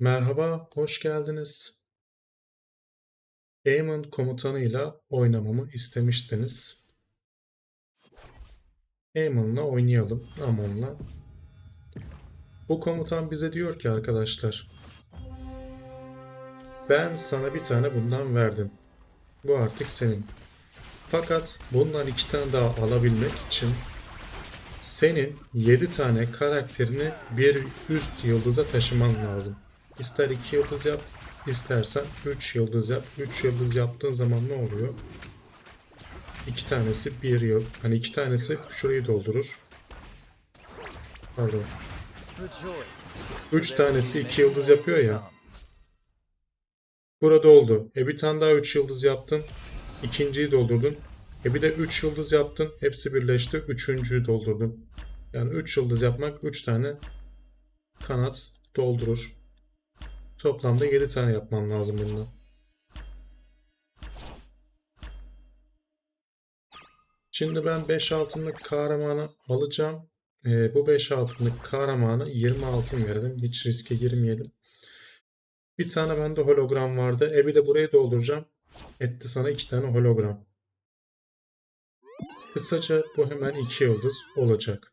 Merhaba, hoş geldiniz. Aemon komutanıyla oynamamı istemiştiniz. Aemon'la oynayalım, Amon'la. Bu komutan bize diyor ki arkadaşlar, ben sana bir tane bundan verdim. Bu artık senin. Fakat bundan iki tane daha alabilmek için senin 7 tane karakterini bir üst yıldıza taşıman lazım. İster 2 yıldız yap, istersen 3 yıldız yap. 3 yıldız yaptığın zaman ne oluyor? 2 tanesi 1 yıl. Hani 2 tanesi şurayı doldurur. Pardon. 3 tanesi 2 yıldız yapıyor ya. Burada oldu. E bir tane daha 3 yıldız yaptın. İkinciyi doldurdun. E bir de 3 yıldız yaptın. Hepsi birleşti. Üçüncüyü doldurdun. Yani 3 yıldız yapmak 3 tane kanat doldurur. Toplamda 7 tane yapman lazım bundan. Şimdi ben 5 altınlık kahramanı alacağım. E, bu 5 altınlık kahramana 20 altın verelim. Hiç riske girmeyelim. Bir tane bende hologram vardı. E de burayı dolduracağım. Etti sana iki tane hologram. Kısaca bu hemen iki yıldız olacak.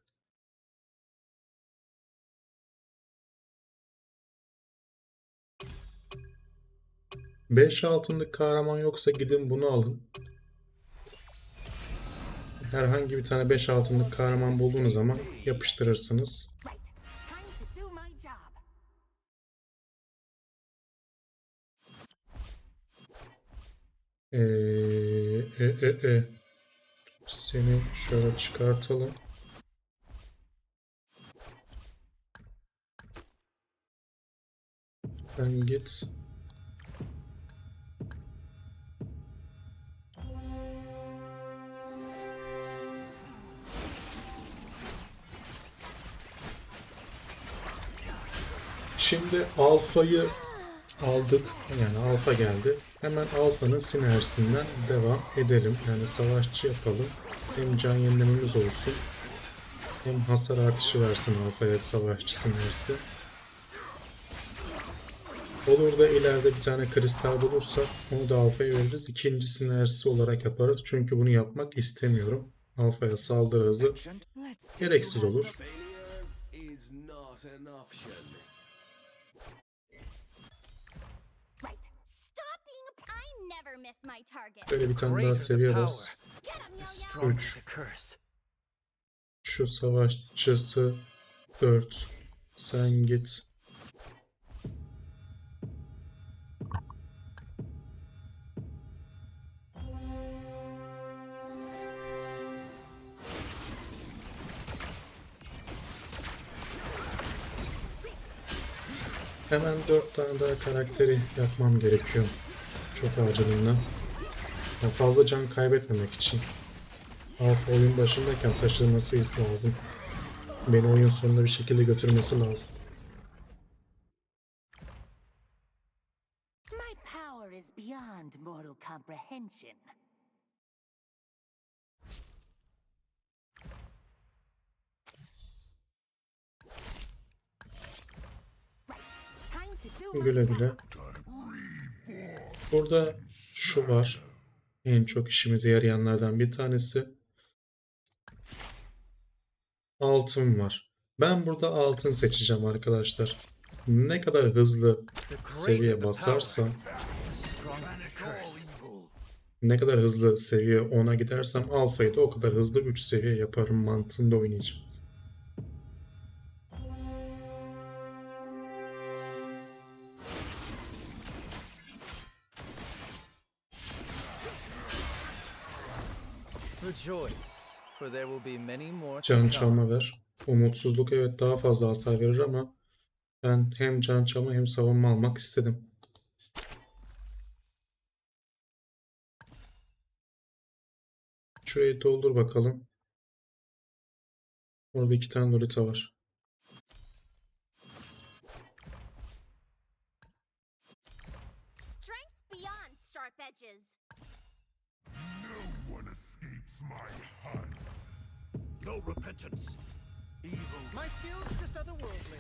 Beş altınlık kahraman yoksa gidin bunu alın. Herhangi bir tane 5 altınlık kahraman bulduğunuz zaman yapıştırırsınız. Ee, e, e, e. Seni şöyle çıkartalım. Sen git. Şimdi alfayı aldık. Yani alfa geldi. Hemen alfanın sinerjisinden devam edelim. Yani savaşçı yapalım. Hem can yenilememiz olsun. Hem hasar artışı versin alfaya savaşçı sinerjisi. Olur da ileride bir tane kristal bulursak onu da alfaya veririz. İkinci sinerjisi olarak yaparız. Çünkü bunu yapmak istemiyorum. Alfaya saldırı hızı gereksiz olur. Böyle bir tane daha seviye bas. Get him, the yo yo. stronger Üç. the curse. Şu savaşçısı 4. Sen git. Hemen 4 tane daha karakteri yapmam gerekiyor. Çok acilinden. Ya fazla can kaybetmemek için. Alfa oyun başındayken taşınması lazım. Beni oyun sonunda bir şekilde götürmesi lazım. Comprehension. Güle güle. Şu var. En çok işimize yarayanlardan bir tanesi. Altın var. Ben burada altın seçeceğim arkadaşlar. Ne kadar hızlı seviye basarsam, ne kadar hızlı seviye 10'a gidersem alfayı da o kadar hızlı 3 seviye yaparım mantığında oynayacağım. Can come. çalma ver. Umutsuzluk evet daha fazla hasar verir ama ben hem can çalma hem savunma almak istedim. Şurayı doldur bakalım. Orada iki tane Lolita var. Strength beyond sharp edges. No one escapes my hunt. No repentance. Evil My skills just otherworldly.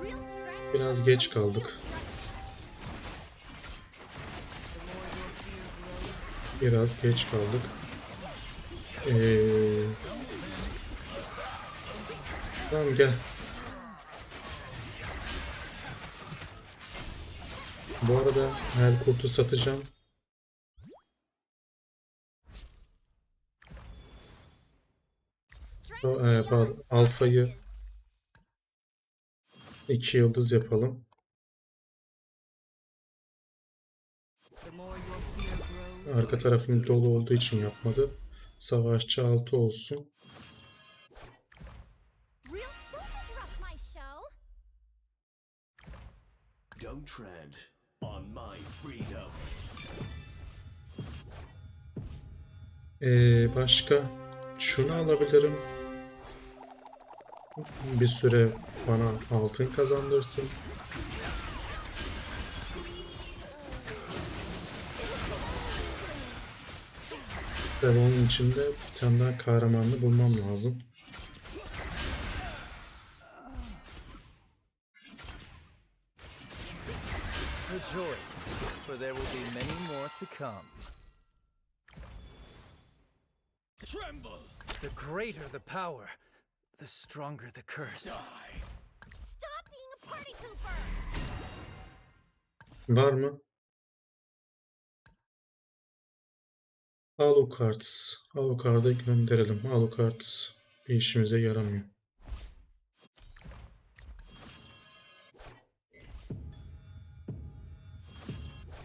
Real strength Biraz geç kaldık. Biraz geç kaldık. Ee... Tamam gel. Bu arada her kurtu satacağım. E, pardon, alfayı iki yıldız yapalım. Arka tarafım dolu olduğu için yapmadı. Savaşçı 6 olsun. Don't tread on my freedom. Ee, başka şunu alabilirim. Bir süre bana altın kazandırsın. Ve onun için de bir tane daha kahramanını bulmam lazım. Rejoice, for there will be many more to come. Tremble! The greater the power, the stronger the curse. Stop being a party pooper. Var mı? Alucard. Alucard'ı gönderelim. Alucard bir işimize yaramıyor.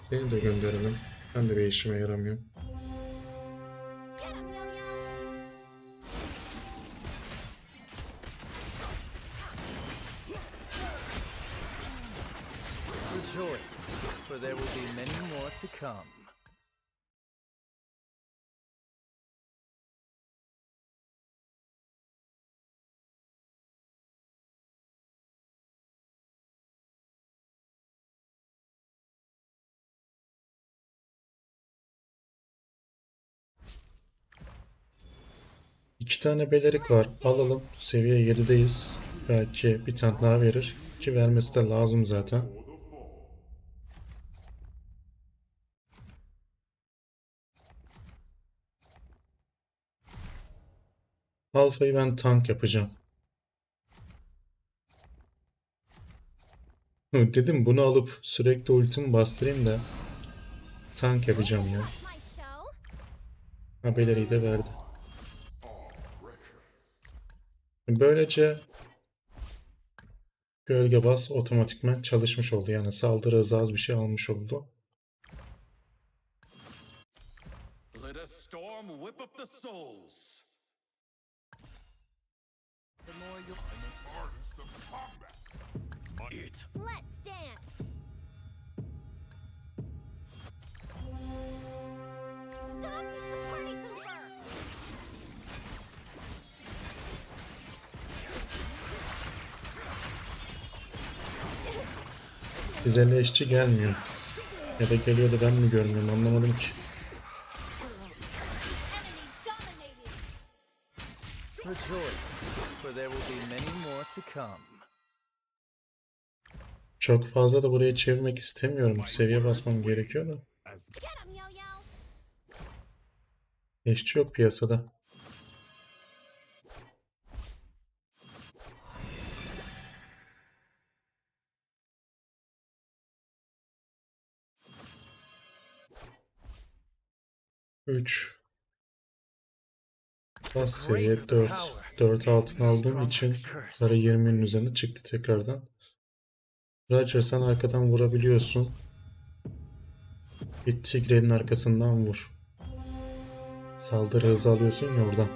Seni de gönderelim. Ben de bir işime yaramıyor. Rejoice, for there will be many more to come. İki tane belerik var. Alalım. Seviye 7'deyiz. Belki bir tane daha verir. Ki vermesi de lazım zaten. Alfa'yı ben tank yapacağım. Dedim bunu alıp sürekli ultimi bastırayım da tank yapacağım ya. Interrupt my show. Ha beleriyi de verdi. Böylece gölge bas otomatikman çalışmış oldu. Yani saldırı hızı az bir şey almış oldu. Let us storm whip up the souls. It Let's dance. Stop a party pooper. Bize leşçi gelmiyor. Ya da geliyor da ben mi görmüyorum anlamadım ki. Çok fazla da buraya çevirmek istemiyorum. Seviye basmam gerekiyor da. Leşçi yok piyasada. Üç. Bas seviye 4. 4 altın aldığım için para 20'nin üzerine çıktı tekrardan. Roger sen arkadan vurabiliyorsun. Bir tigrenin arkasından vur. Saldırı hızı alıyorsun ya oradan.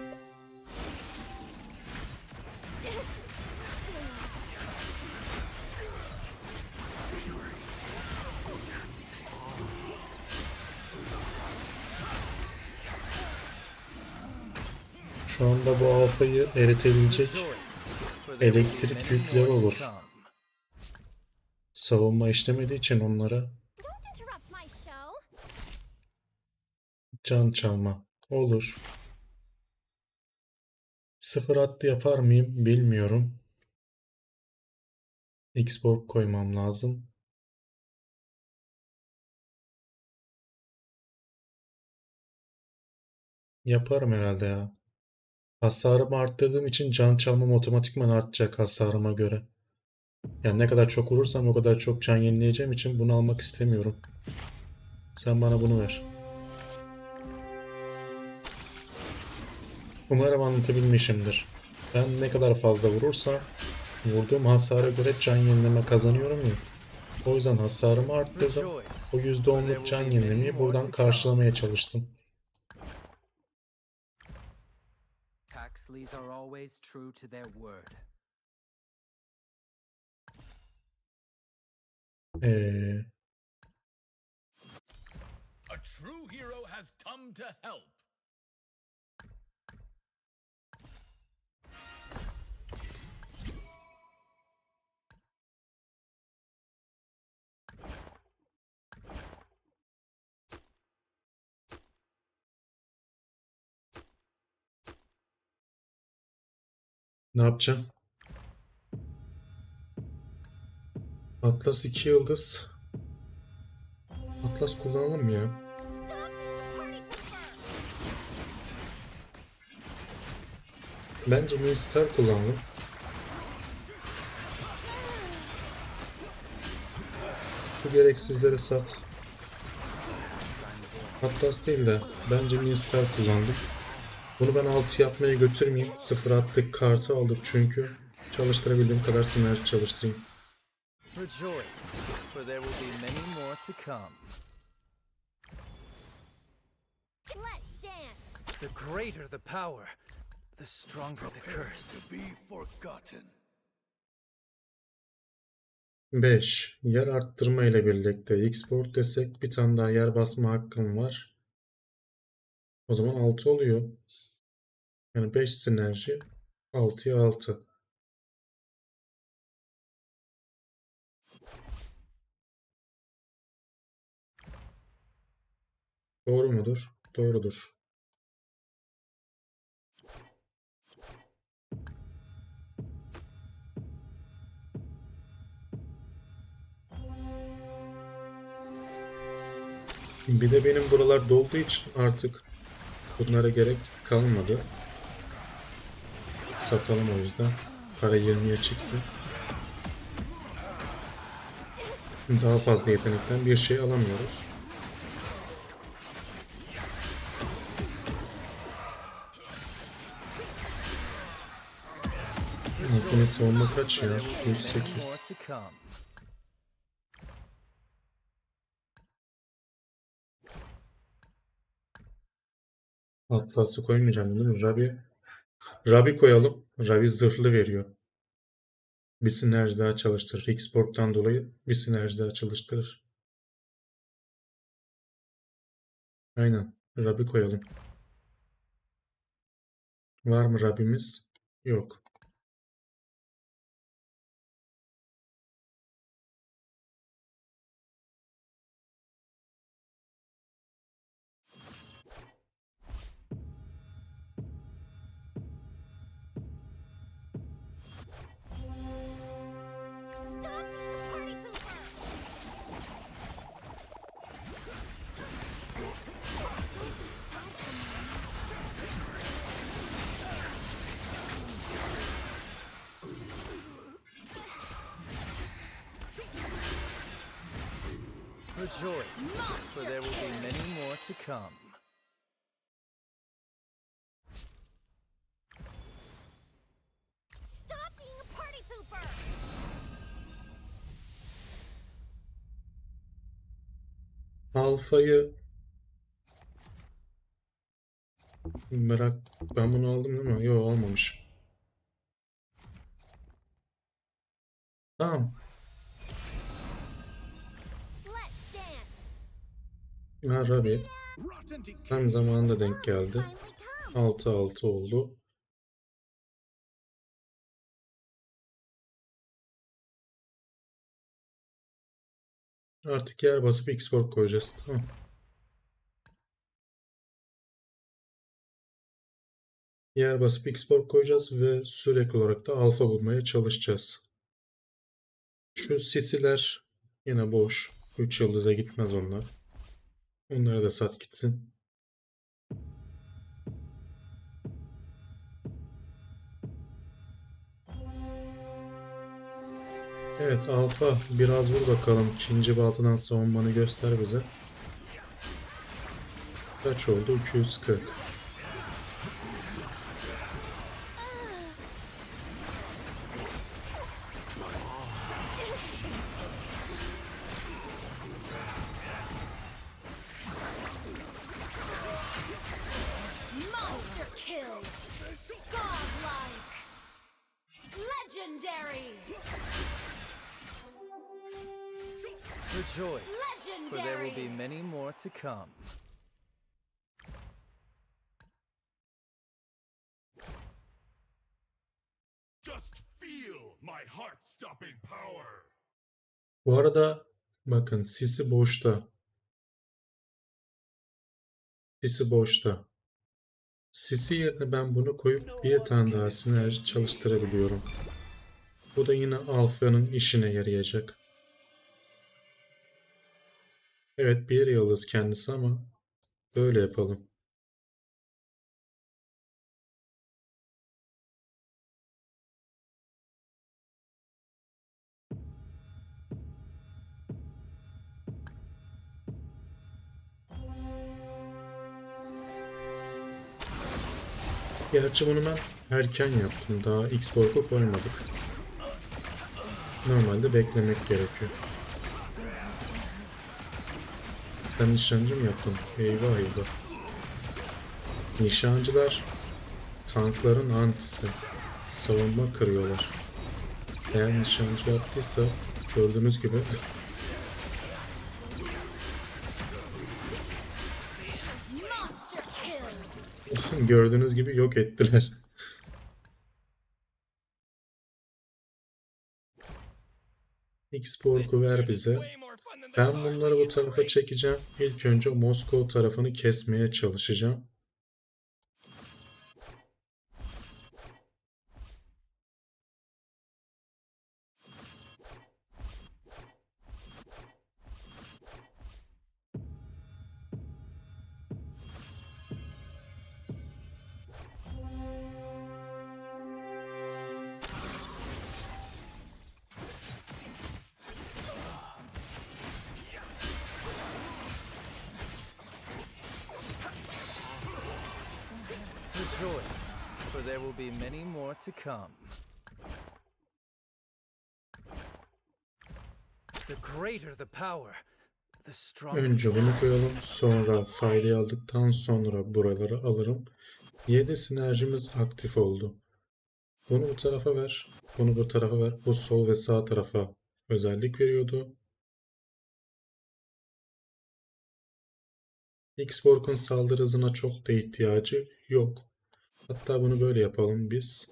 Alfayı eritebilecek elektrik yükleri olur. savunma işlemediği için onlara can çalma olur. Sıfır hattı yapar mıyım bilmiyorum. Export koymam lazım. Yaparım herhalde ya. Hasarımı arttırdığım için can çalmam otomatikman artacak hasarıma göre. Yani ne kadar çok vurursam o kadar çok can yenileyeceğim için bunu almak istemiyorum. Sen bana bunu ver. Umarım anlatabilmişimdir. Ben ne kadar fazla vurursam vurduğum hasara göre can yenileme kazanıyorum ya. O yüzden hasarımı arttırdım. O %10'luk can yenilemeyi buradan karşılamaya çalıştım. Paxleys are always true to their word. Ee, A true hero has come to help. Ne yapacağım? Atlas 2 yıldız. Atlas kullanalım ya? Bence Minstar kullanalım. Şu gereksizleri sat. Atlas değil de bence Minstar kullandım. Bunu ben 6 yapmaya götürmeyeyim. Sıfır attık kartı aldık çünkü. Çalıştırabildiğim kadar sinerji çalıştırayım. Rejoice, for there will be many more to come. Let's dance! The greater the power, the stronger the curse. To be forgotten. 5. Yer arttırma ile birlikte export desek bir tane daha yer basma hakkım var. O zaman 6 oluyor. Yani 5 sinerji 6'ya 6. Doğru mudur? Doğrudur. Bir de benim buralar dolduğu için artık bunlara gerek kalmadı. Satalım o yüzden. Para 20'ye çıksın. Daha fazla yetenekten bir şey alamıyoruz. Makine savunma kaç ya? There will be many 108. more to come. Atlas'ı koymayacağım değil mi? Rabi, Rabi koyalım. Rabi zırhlı veriyor. Bir sinerji daha çalıştırır. Xport'tan dolayı bir sinerji daha çalıştırır. Aynen. Rabi koyalım. Var mı Rabimiz? Yok. For there will be many more to come. Stop being a party pooper! Alfa'yı merak ben bunu aldım değil mi? Yok almamış. Tamam. Ha Rabi. Tam zamanında denk geldi. Finally come! 6-6 oldu. Artık yer basıp export koyacağız. Tamam. Yer basıp export koyacağız ve sürekli olarak da alfa bulmaya çalışacağız. Şu sisiler yine boş. 3 yıldıza gitmez onlar. Onları da sat gitsin. Evet Alfa biraz vur bakalım. Çinci baltadan savunmanı göster bize. Kaç oldu? 240. Monster kill! Godlike! Legendary! Rejoice, for there will be many more to come. Just feel my heart-stopping power. Bu arada bakın sisi boşta. Sisi boşta. Sisi yerine ben bunu koyup bir tane daha sinerji çalıştırabiliyorum. Bu da yine Alfa'nın işine yarayacak. Evet bir yıldız kendisi ama böyle yapalım. Gerçi bunu ben erken yaptım. Daha X-Borg'u koymadık. Normalde beklemek gerekiyor. Ben nişancı mı yaptım? Eyvah eyvah. Nişancılar tankların antisi. Savunma kırıyorlar. Eğer nişancı yaptıysa gördüğünüz gibi gördüğünüz gibi yok ettiler. X-Borg'u ver bize. Ben bunları bu tarafa çekeceğim. İlk önce Moskova tarafını kesmeye çalışacağım. Be many more to come. The greater the power, the stronger. Önce bunu koyalım. Sonra faydayı aldıktan sonra buraları alırım. 7 sinerjimiz aktif oldu. Bunu bu tarafa ver. Bunu bu tarafa ver. Bu sol ve sağ tarafa özellik veriyordu. X-Borg'un saldırı hızına çok da ihtiyacı yok. Hatta bunu böyle yapalım biz.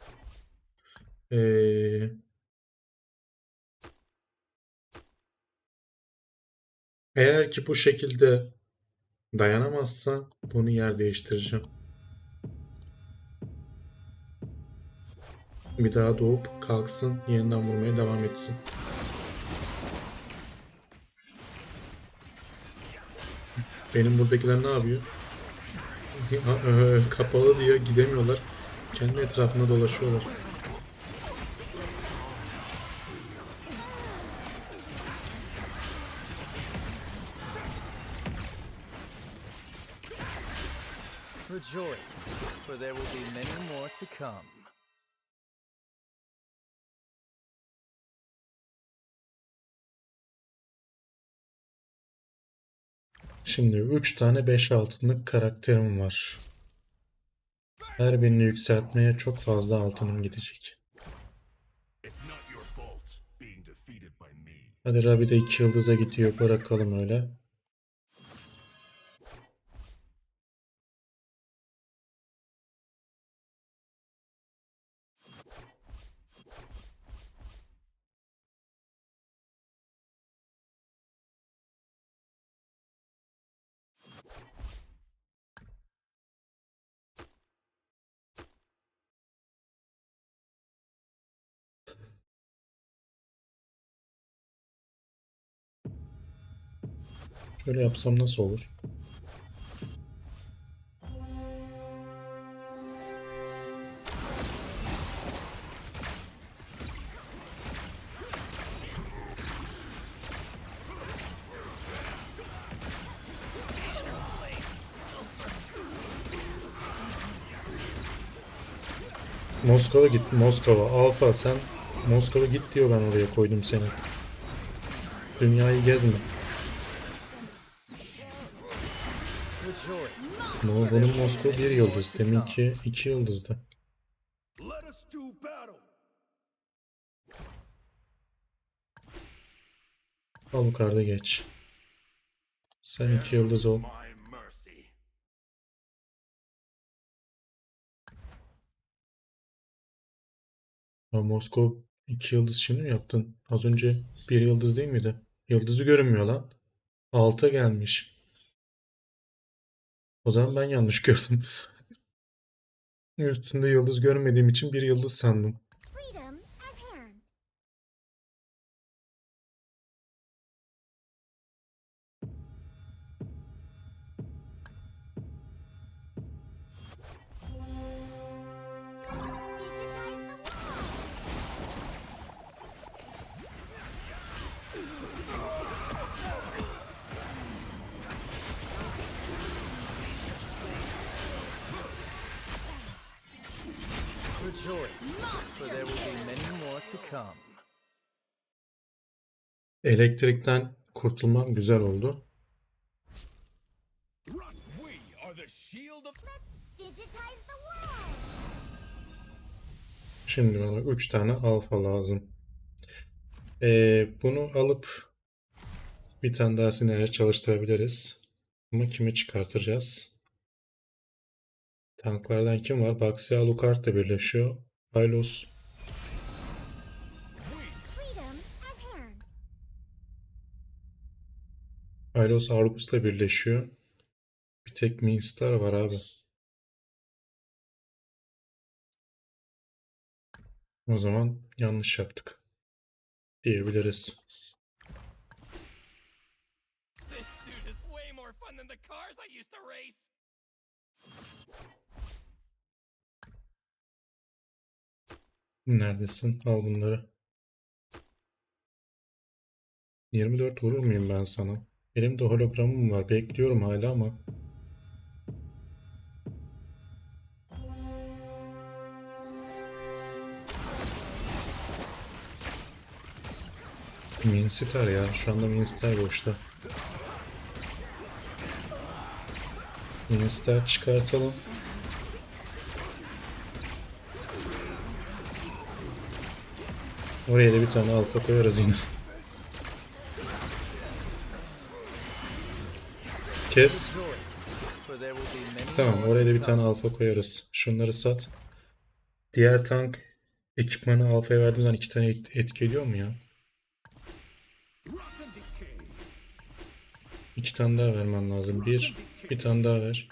Ee, eğer ki bu şekilde dayanamazsa bunu yer değiştireceğim. Bir daha doğup kalksın, yeniden vurmaya devam etsin. Benim buradakiler ne yapıyor? Ya, e, Kapalı diye gidemiyorlar. Kendi etrafında dolaşıyorlar. Şimdi 3 tane 5 altınlık karakterim var. Her birini yükseltmeye çok fazla altınım gidecek. Hadi Rabi de 2 yıldıza gidiyor. Bırakalım öyle. Şöyle yapsam nasıl olur? Moskova git Moskova. Alfa sen Moskova git diyor ben oraya koydum seni. Dünyayı gezme. No, bunun Moskova bir yıldız. Deminki iki yıldızdı. Al yukarıda geç. Sen iki yıldız ol. Ya Moskova iki yıldız şimdi mi yaptın? Az önce bir yıldız değil miydi? Yıldızı görünmüyor lan. Alta gelmiş. O zaman ben yanlış gördüm. Üstünde yıldız görmediğim için bir yıldız sandım. Elektrikten kurtulmam güzel oldu. Şimdi bana 3 tane alfa lazım. Ee, bunu alıp bir tane daha sineğe çalıştırabiliriz. Ama kimi çıkartacağız? Tanklardan kim var? Baxi Alucard da birleşiyor. Hylos Hylos Argus'la birleşiyor. Bir tek Minstar var abi. O zaman yanlış yaptık. Diyebiliriz. Neredesin? Al bunları. 24 vurur muyum ben sana? Elimde hologramım var. Bekliyorum hala ama. Minstar ya. Şu anda Minstar boşta. Minstar çıkartalım. Oraya da bir tane alfa koyarız yine. Kes. Tamam oraya da bir tane alfa koyarız. Şunları sat. Diğer tank ekipmanı alfaya verdiğim zaman iki tane et- etki ediyor mu ya? İki tane daha vermen lazım. Bir, bir tane daha ver.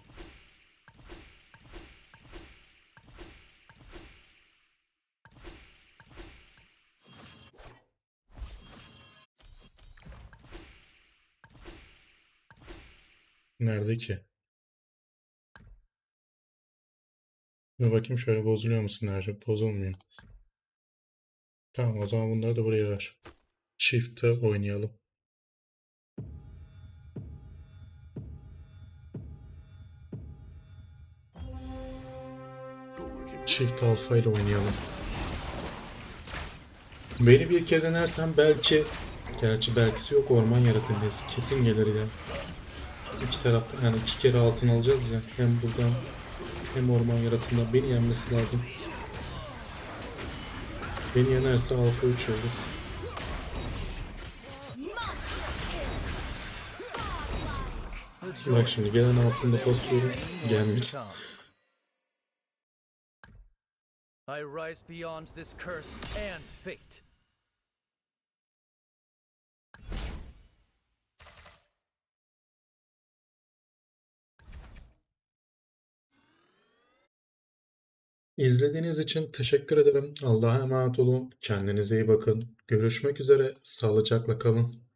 Nerede ki? Bir bakayım şöyle bozuluyor musun Nerede? Bozulmuyor. Tamam o zaman bunları da buraya ver. Shift'e oynayalım. Çift alfa ile oynayalım. Beni bir kez denersen belki Gerçi belkisi yok orman yaratılması kesin gelir ya. İki taraftan yani iki kere altın alacağız ya. Hem buradan hem orman yaratımından beni yenmesi lazım. Beni yenerse alfa 3 yıldız. Bak şimdi gelen altında basıyorum. Come. I rise beyond this curse and fate. İzlediğiniz için teşekkür ederim. Allah'a emanet olun. Kendinize iyi bakın. Görüşmek üzere. Sağlıcakla kalın.